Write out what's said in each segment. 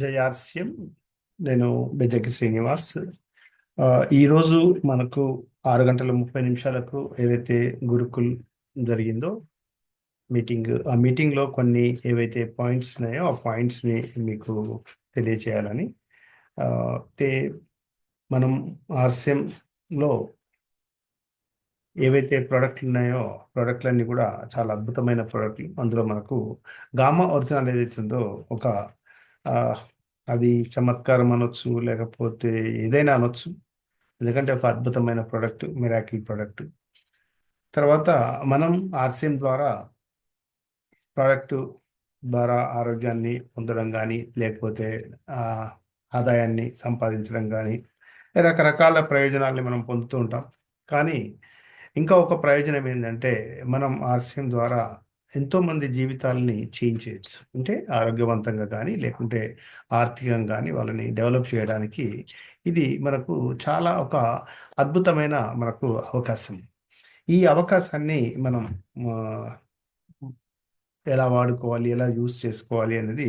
జయార్స్యం నేను బెజకి శ్రీనివాస్. ఈరోజు మనకు ఆరు గంటల ముప్పై నిమిషాలకు ఏదైతే గురుకుల్ జరిగిందో మీటింగ్ ఆ మీటింగ్లో కొన్ని ఏవైతే పాయింట్స్ ఉన్నాయో ఆ పాయింట్స్ని మీకు తెలియచేయాలని. అయితే మనం ఆర్సిఎంలో ఏవైతే ప్రోడక్ట్లు ఉన్నాయో ప్రోడక్ట్లన్నీ కూడా చాలా అద్భుతమైన ప్రోడక్ట్లు. అందులో మనకు గామా ఒరిజినల్ ఏదైతే ఉందో ఒక అది చమత్కారం అనొచ్చు లేకపోతే ఏదైనా అనొచ్చు. ఎందుకంటే ఒక అద్భుతమైన ప్రోడక్ట్ మిరాకిల్ ప్రోడక్ట్. తర్వాత మనం ఆర్సిఎం ద్వారా ప్రోడక్ట్ ద్వారా ఆరోగ్యాన్ని పొందడం కానీ లేకపోతే ఆదాయాన్ని సంపాదించడం కానీ రకరకాల ప్రయోజనాల్ని మనం పొందుతూ ఉంటాం. కానీ ఇంకా ఒక ప్రయోజనం ఏంటంటే మనం ఆర్సిఎం ద్వారా ఎంతోమంది జీవితాలని చేయించేయచ్చు అంటే ఆరోగ్యవంతంగా కానీ లేకుంటే ఆర్థికంగా కానీ వాళ్ళని డెవలప్ చేయడానికి ఇది మనకు చాలా ఒక అద్భుతమైన మనకు అవకాశం. ఈ అవకాశాన్ని మనం ఎలా వాడుకోవాలి ఎలా యూజ్ చేసుకోవాలి అనేది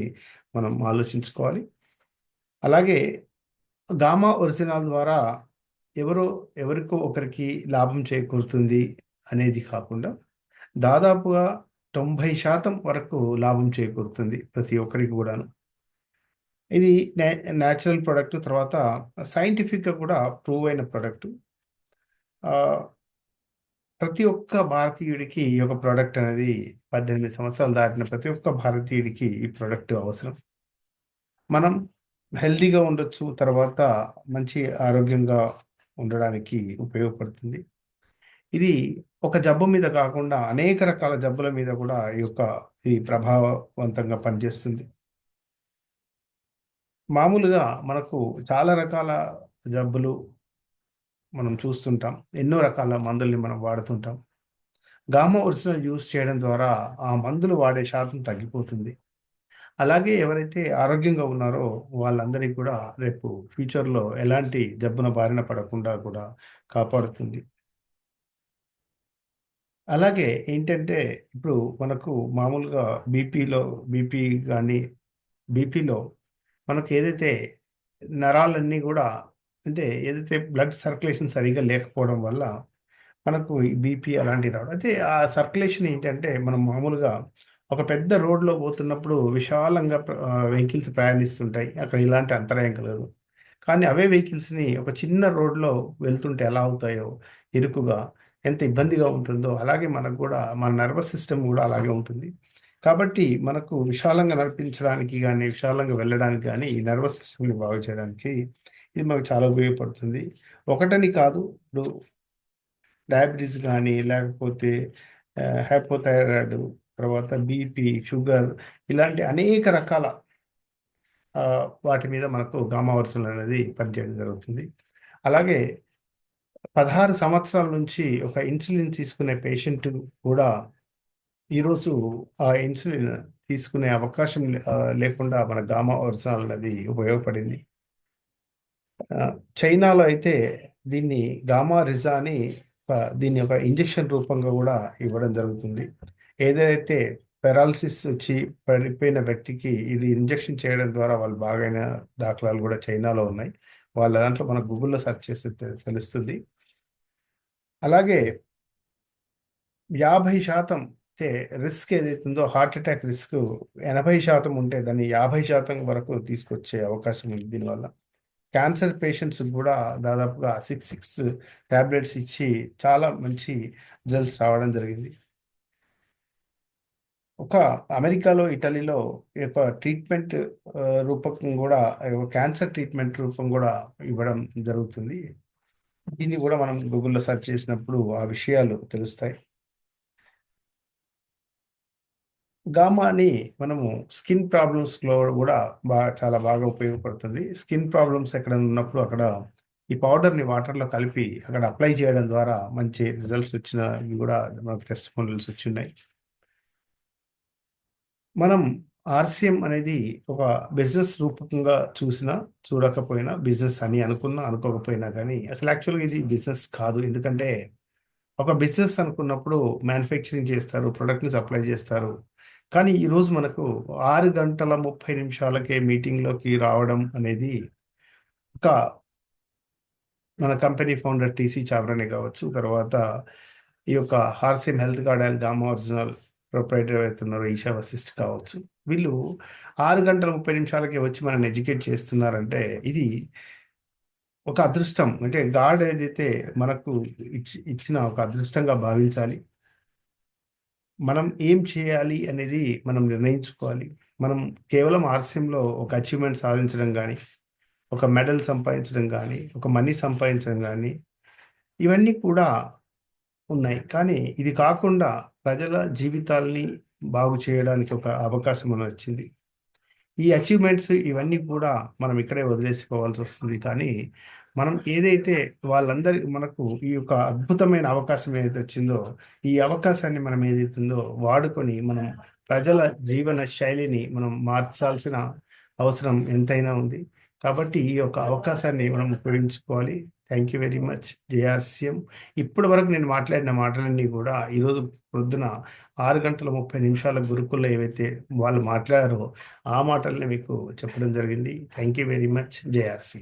మనం ఆలోచించుకోవాలి. అలాగే గామా ఒరిజినల్ ద్వారా ఎవరో ఎవరికో ఒకరికి లాభం చేకూరుతుంది అనేది కాకుండా దాదాపుగా తొంభై శాతం వరకు లాభం చేకూరుతుంది ప్రతి ఒక్కరికి కూడాను. ఇది న్యాచురల్ ప్రోడక్ట్ తర్వాత సైంటిఫిక్గా కూడా ప్రూవ్ అయిన ప్రోడక్ట్ ప్రతి ఒక్క భారతీయుడికి ఈ యొక్క ప్రోడక్ట్ అనేది పద్దెనిమిది సంవత్సరాలు దాటిన ప్రతి ఒక్క భారతీయుడికి ఈ ప్రోడక్ట్ అవసరం. మనం హెల్తీగా ఉండొచ్చు తర్వాత మంచి ఆరోగ్యంగా ఉండడానికి ఉపయోగపడుతుంది. ఇది ఒక జబ్బు మీద కాకుండా అనేక రకాల జబ్బుల మీద కూడా ఈ యొక్క ఈ ప్రభావవంతంగా పనిచేస్తుంది. మామూలుగా మనకు చాలా రకాల జబ్బులు మనం చూస్తుంటాం. ఎన్నో రకాల మందుల్ని మనం వాడుతుంటాం. గామా ఒరిజినల్ యూస్ చేయడం ద్వారా ఆ మందులు వాడే శాతం తగ్గిపోతుంది. అలాగే ఎవరైతే ఆరోగ్యంగా ఉన్నారో వాళ్ళందరికీ కూడా రేపు ఫ్యూచర్లో ఎలాంటి జబ్బున బారిన పడకుండా కూడా కాపాడుతుంది. అలాగే ఏంటంటే ఇప్పుడు మనకు మామూలుగా బీపీలో బీపీ కానీ బీపీలో మనకు ఏదైతే నరాలన్నీ కూడా అంటే ఏదైతే బ్లడ్ సర్క్యులేషన్ సరిగా లేకపోవడం వల్ల మనకు బీపీ అలాంటివి రావడం. అయితే ఆ సర్క్యులేషన్ ఏంటంటే మనం మామూలుగా ఒక పెద్ద రోడ్లో పోతున్నప్పుడు విశాలంగా వెహికల్స్ ప్రయాణిస్తుంటాయి. అక్కడ ఇలాంటి అంతరాయం కలగదు. కానీ అవే వెహికల్స్ని ఒక చిన్న రోడ్లో వెళ్తుంటే ఎలా అవుతాయో ఇరుకుగా ఎంత ఇబ్బందిగా ఉంటుందో అలాగే మనకు కూడా మన నర్వస్ సిస్టమ్ కూడా అలాగే ఉంటుంది. కాబట్టి మనకు విశాలంగా నడిపించడానికి కానీ విశాలంగా వెళ్ళడానికి కానీ ఈ నర్వస్ సిస్టమ్ని బాగు చేయడానికి ఇది మనకు చాలా ఉపయోగపడుతుంది. ఒకటని కాదు ఇప్పుడు డయాబెటీస్ కానీ లేకపోతే హైపోథైరాయిడ్ తర్వాత బీపీ షుగర్ ఇలాంటి అనేక రకాల వాటి మీద మనకు గామా వర్సల్ అనేది పనిచేయడం జరుగుతుంది. అలాగే పదహారు సంవత్సరాల నుంచి ఒక ఇన్సులిన్ తీసుకునే పేషెంట్ కూడా ఈరోజు ఆ ఇన్సులిన్ తీసుకునే అవకాశం లేకుండా మన గామా ఒరిజినల్ అనేది ఉపయోగపడింది. చైనాలో అయితే దీన్ని గామా రిజా అని దీన్ని ఒక ఇంజెక్షన్ రూపంగా కూడా ఇవ్వడం జరుగుతుంది. ఏదైతే పెరాలసిస్ వచ్చి పడిపోయిన వ్యక్తికి ఇది ఇంజెక్షన్ చేయడం ద్వారా వాళ్ళు బాగైన దాఖలాలు కూడా చైనాలో ఉన్నాయి. వాళ్ళ దాంట్లో మన గూగుల్లో సెర్చ్ చేస్తే తెలుస్తుంది. అలాగే యాభై శాతం అంటే రిస్క్ ఏదైతుందో హార్ట్ అటాక్ రిస్క్ ఎనభై శాతం ఉంటే దాన్ని యాభై శాతం వరకు తీసుకొచ్చే అవకాశం ఉంది దీనివల్ల. క్యాన్సర్ పేషెంట్స్ కూడా దాదాపుగా సిక్స్ సిక్స్ ట్యాబ్లెట్స్ ఇచ్చి చాలా మంచి రిజల్ట్స్ రావడం జరిగింది. ఒక అమెరికాలో ఇటలీలో ఒక యొక్క ట్రీట్మెంట్ రూపకం కూడా క్యాన్సర్ ట్రీట్మెంట్ రూపం కూడా ఇవ్వడం జరుగుతుంది. దీన్ని కూడా మనం గూగుల్లో సెర్చ్ చేసినప్పుడు ఆ విషయాలు తెలుస్తాయి. గామాని మనము స్కిన్ ప్రాబ్లమ్స్లో కూడా బాగా చాలా బాగా ఉపయోగపడుతుంది. స్కిన్ ప్రాబ్లమ్స్ ఎక్కడ ఉన్నప్పుడు అక్కడ ఈ పౌడర్ని వాటర్లో కలిపి అక్కడ అప్లై చేయడం ద్వారా మంచి రిజల్ట్స్ వచ్చిన కూడా మనకు టెస్ట్ మోడల్స్ వచ్చి ఉన్నాయి మనం ఆర్సిఎం అనేది ఒక బిజినెస్ రూపకంగా చూసినా చూడకపోయినా బిజినెస్ అని అనుకున్నా అనుకోకపోయినా కానీ అసలు యాక్చువల్గా ఇది బిజినెస్ కాదు. ఎందుకంటే ఒక బిజినెస్ అనుకున్నప్పుడు మ్యానుఫ్యాక్చరింగ్ చేస్తారు ప్రొడక్ట్ని సప్లై చేస్తారు. కానీ ఈరోజు మనకు ఆరు గంటల ముప్పై నిమిషాలకే మీటింగ్లోకి రావడం అనేది ఒక మన కంపెనీ ఫౌండర్ టీసీ చాబ్రానే కావచ్చు. తర్వాత ఈ యొక్క హార్సిమ్ హెల్త్ కార్డ్ అండ్ గామా ఒరిజినల్ ప్రొపరేటర్ అవుతున్నారు ఈషా వశిష్ఠ్ కావచ్చు. వీళ్ళు ఆరు గంటల ముప్పై నిమిషాలకే వచ్చి మనల్ని ఎడ్యుకేట్ చేస్తున్నారంటే ఇది ఒక అదృష్టం. అంటే గాడ్ ఏదైతే మనకు ఇచ్చి ఇచ్చిన ఒక అదృష్టంగా భావించాలి. మనం ఏం చేయాలి అనేది మనం నిర్ణయించుకోవాలి. మనం కేవలం ఆర్సీఎంలో ఒక అచీవ్మెంట్ సాధించడం కానీ ఒక మెడల్ సంపాదించడం కానీ ఒక మనీ సంపాదించడం కానీ ఇవన్నీ కూడా ఉన్నాయి. కానీ ఇది కాకుండా ప్రజల జీవితాల్ని బాగు చేయడానికి ఒక అవకాశం మనకు వచ్చింది. ఈ అచీవ్మెంట్స్ ఇవన్నీ కూడా మనం ఇక్కడే వదిలేసుకోవాల్సి వస్తుంది. కానీ మనం ఏదైతే వాళ్ళందరి మనకు ఈ యొక్క అద్భుతమైన అవకాశం ఏదైతే వచ్చిందో ఈ అవకాశాన్ని మనం ఏదైతుందో వాడుకొని మనం ప్రజల జీవన శైలిని మనం మార్చాల్సిన అవసరం ఎంతైనా ఉంది. కాబట్టి ఈ యొక్క అవకాశాన్ని మనం ఉపయోగించుకోవాలి. Thank you very much JRCM. ఇప్పటి వరకు నేను మాట్లాడిన మాటలన్నీ కూడా ఈరోజు పొద్దున ఆరు గంటల ముప్పై నిమిషాల గురుకుల్లో ఏవైతే వాళ్ళు మాట్లాడారో ఆ మాటల్ని మీకు చెప్పడం జరిగింది. Thank you very much JRC